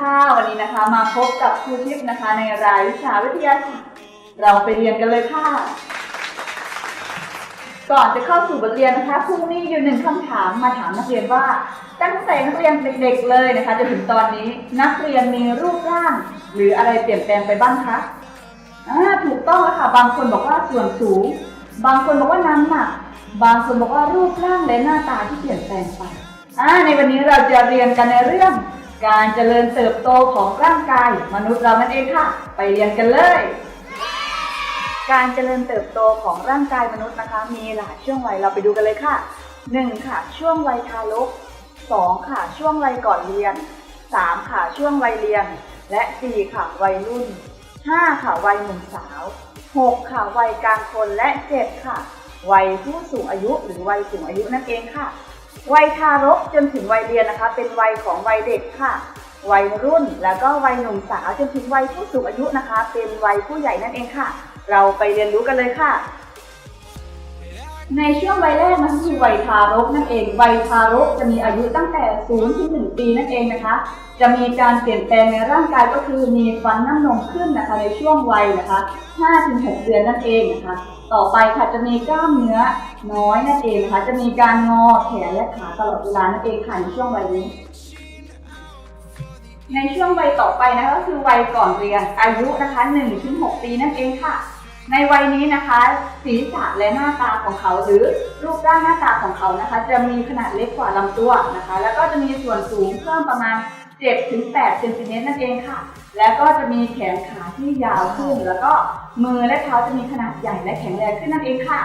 วัสดีค่ะ วันนี้นะคะมาพบกับครูทิพย์นะคะ ในรายวิชาวิทยาศาสตร์เราไปเรียนกันเลยค่ะ ก่อนจะเข้าสู่บทเรียนนะคะครูมีอยู่หนึ่งคำถามมาถามนักเรียนว่า ตั้งแต่นักเรียนเด็กๆเลยนะคะจนถึงตอนนี้นักเรียนมีรูปร่าง หรืออะไรเปลี่ยนแปลงไปบ้างคะอ่าถูกต้องแล้วค่ะ บางคนบอกว่าส่วนสูง บางคนบอกว่าน้ำหนัก บางคนบอกว่ารูปร่างและหน้าตาที่เปลี่ยนแปลงไปอ่าในวันนี้เราจะเรียนกันในเรื่อง การเจริญเติบโตของร่างกายมนุษย์เรานั่นเองค่ะ ไปเรียนกันเลย การเจริญเติบโตของร่างกายมนุษย์นะคะ มีหลายช่วงวัยเราไปดูกันเลยค่ะ 1. ค่ะ ช่วงวัยทารก 2. ค่ะ ช่วงวัยก่อนเรียน 3. ค่ะ ช่วงวัยเรียน และ 4. ค่ะ วัยรุ่น 5. ค่ะ วัยหนุ่มสาว 6. ค่ะ วัยกลางคน และ 7. ค่ะ วัยผู้สูงอายุหรือวัยสูงอายุนั่นเองค่ะ วัยทารกจนถึงวัยเรียนนะคะ เป็นวัยของวัยเด็กค่ะ วัยรุ่นแล้วก็วัยหนุ่มสาวจนถึงวัยผู้สูงอายุนะคะ เป็นวัยผู้ใหญ่นั่นเองค่ะ เราไปเรียนรู้กันเลยค่ะ ในช่วงวัยแรกนะคะคือวัยทารกนั่นเอง วัยทารกจะมีอายุตั้งแต่0ถึง1ปีนั่นเองนะคะ จะมีการเปลี่ยนแปลงในร่างกายก็คือมีฟันน้ำนมขึ้นนะคะในช่วงวัยนะคะ5ถึง6เดือนนั่นเองนะคะ ต่อไปค่ะจะมีกล้ามเนื้อน้อยนั่นเองนะคะ จะมีการงอแขนและขาตลอดเวลานั่นเองค่ะในช่วงวัยนี้ในช่วงวัยต่อไปนะคะก็คือวัยก่อนเรียนอายุนะคะ1ถึง6ปีนั่นเองค่ะ ในวัยนี้นะคะศีรษะและหน้าตาของเขาหรือรูปร่างหน้าตาของเขานะคะ จะมีขนาดเล็กกว่าลำตัวนะคะ แล้วก็จะมีส่วนสูงเพิ่มประมาณ7ถึง8เซนติเมตรนั่นเองค่ะ แล้วก็จะมีแขนขาที่ยาวขึ้น แล้วก็มือและเท้าจะมีขนาดใหญ่และแข็งแรงขึ้นนั่นเองค่ะ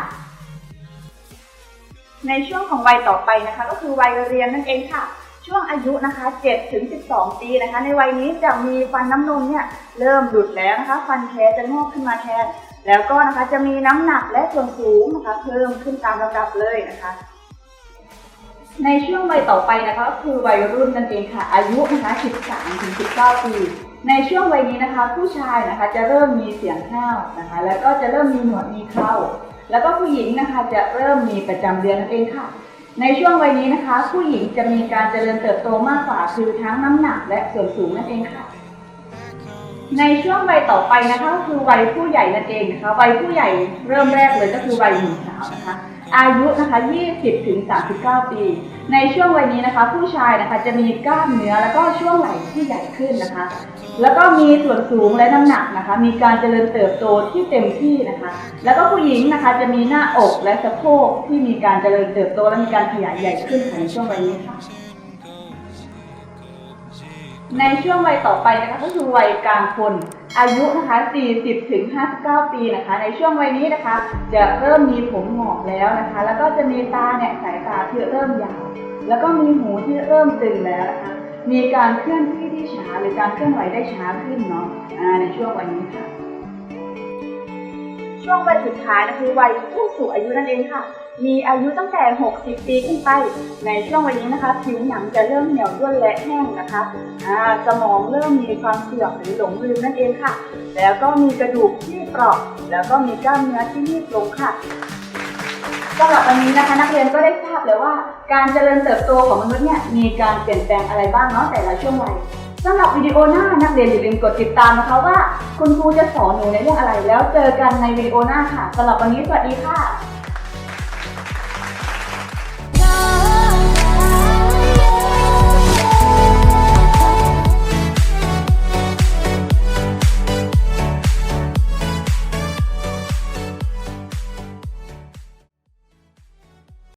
ในช่วงของวัยต่อไปนะคะ ก็คือวัยเรียนนั่นเองค่ะช่วงอายุนะคะ7ถึง12 ปีนะคะ ในวัยนี้จะมีฟันน้ำนมเนี่ยเริ่มหลุดแล้วนะคะ ฟันแท้จะงอกขึ้นมาแทน แล้วก็นะคะจะมีน้ำหนักและส่วนสูงนะคะเพิ่มขึ้นตามลำดับเลยนะคะในช่วงวัยต่อไปนะคะคือวัยรุ่นนั่นเองค่ะ อายุนะคะ 13 ถึง 19 ปี ในช่วงวัยนี้นะคะ ผู้ชายนะคะจะเริ่มมีเสียงห้าวนะคะ แล้วก็จะเริ่มมีหนวดมีเคราแล้วก็ผู้หญิงนะคะจะเริ่มมีประจำเดือนนั่นเองค่ะ ในช่วงวัยนี้นะคะ ผู้หญิงจะมีการเจริญเติบโตมากกว่าคือทั้งน้ำหนักและส่วนสูงนั่นเองค่ะ ในช่วงวัยต่อไปนะคะก็คือวัยผู้ใหญ่นั่นเองนะคะวัยผู้ใหญ่เริ่มแรกเลยก็คือวัยหนุ่มสาวนะคะ อายุนะคะ 20ถึง39 ปี ในช่วงวัยนี้นะคะ ผู้ชายนะคะจะมีกล้ามเนื้อแล้วก็ช่วงไหล่ที่ใหญ่ขึ้นนะคะ แล้วก็มีส่วนสูงและน้ำหนักนะคะ มีการเจริญเติบโตที่เต็มที่นะคะ แล้วก็ผู้หญิงนะคะจะมีหน้าอกและสะโพกที่มีการเจริญเติบโตและมีการขยายใหญ่ขึ้นในช่วงวัยนี้ค่ะ ในช่วงวัยต่อไปนะคะก็คือวัยกลางคนอายุนะคะ 40 ถึง 59 ปีนะคะ ในช่วงวัยนี้นะคะ จะเริ่มมีผมหงอกแล้วนะคะ แล้วก็จะมีตาเนี่ยสายตาที่เริ่มยาว แล้วก็มีหูที่เริ่มตึงแล้วนะคะ มีการเคลื่อนที่ที่ช้าหรือการเคลื่อนไหวได้ช้าขึ้นเนาะในช่วงวัยนี้ค่ะ ช่วงวัยสุดท้ายนะคือวัยผู้สูงอายุนั่นเองค่ะ มีอายุตั้งแต่ 60 ปีขึ้นไป ในช่วงวัยนี้นะคะ ผิวหนังจะเริ่มเหนียวย่นและแห้งนะคะสมองเริ่มมีความเสื่อมหรือหลงลืมนั่นเองค่ะ แล้วก็มีกระดูกที่เปราะ แล้วก็มีกล้ามเนื้อที่ยืดลงค่ะสำหรับวันนี้นะคะ นักเรียนก็ได้ทราบแล้วว่า การเจริญเติบโตของมนุษย์เนี่ยมีการเปลี่ยนแปลงอะไรบ้างเนาะแต่ละช่วงวัยสำหรับวิดีโอหน้านักเรียนอย่าลืมกดติดตามนะคะว่า คุณครูจะสอนหนูในเรื่องอะไร แล้วเจอกันในวิดีโอหน้าค่ะสำหรับวันนี้สวัสดีค่ะ